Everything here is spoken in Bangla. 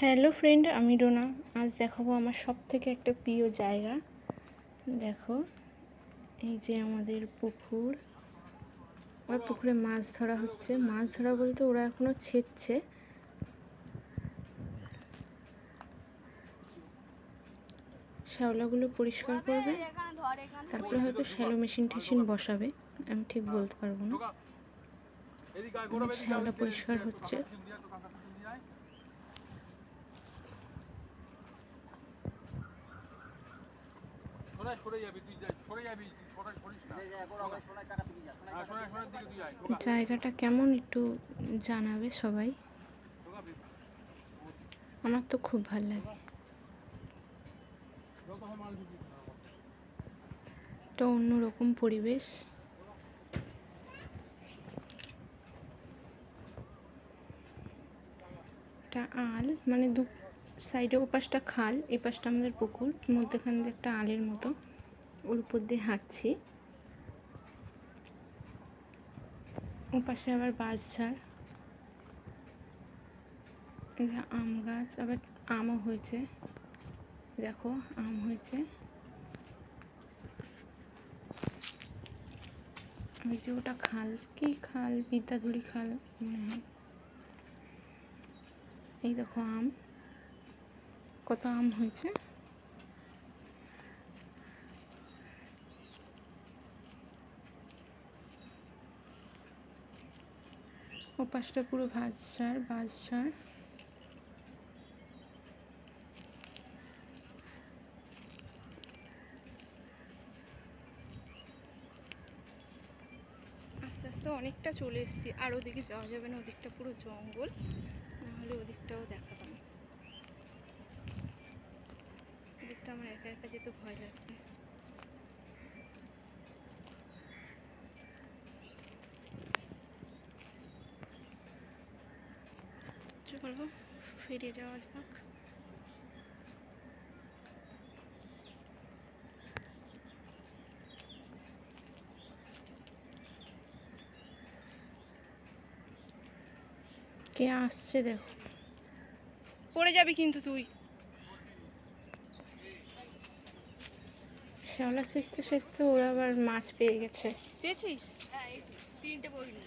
হ্যালো ফ্রেন্ড আমি ডোনা আজ দেখাবো আমার সব থেকে একটা প্রিয় জায়গা। দেখো এই যে আমাদের পুকুর। ওই পুকুরে মাছ ধরা হচ্ছে। মাছ ধরা বলতে ওরা এখনও ছেচ্ছে। শ্যাওলাগুলো পরিষ্কার করবে। তারপরে হয়তো শ্যালো মেশিন টেশিন বসাবে। আমি ঠিক বলতে পারব না। শ্যাওলা পরিষ্কার হচ্ছে। জায়গাটা কেমন একটু জানাবে সবাই। আমার তো খুব ভালো লাগে। একটা অন্যরকম পরিবেশ। একটা আল মানে দু সাইডে ওপাশটা খাল, এ পাশটা আমাদের পুকুর, মধ্যেখান দিয়ে একটা আলের মতো, ওর উপর দিয়ে হাঁটছি। ওপাশে আবার বাঁশঝাড় আম গাছ, আবার আমও হয়েছে। দেখো, আম হয়েছে। ওই যে ওটা খাল, কি খাল? বিদ্যাধরী খাল, মনে হয়। এই দেখো আম। কত আম হয়েছে? ও পাশটা পুরো ভাজসার বাঁশঝাড় আস্তে আস্তে অনেকটা চলে এসেছি, আর ওদিকে যাওয়া যাবে না, ওদিকটা পুরো জঙ্গল নাহলে ওদিকটাও দেখাবো না ওদিকটা আমার একা একা যেতে ভয় লাগবে চলো ফিরে যাওয়া যাক। কে আসছে দেখো। পড়ে যাবি কিন্তু তুই। শ্যাওলা সেচতে সেচতে ওরা আবার মাছ পেয়ে গেছে। পেয়েছিস? তিনটে বইনি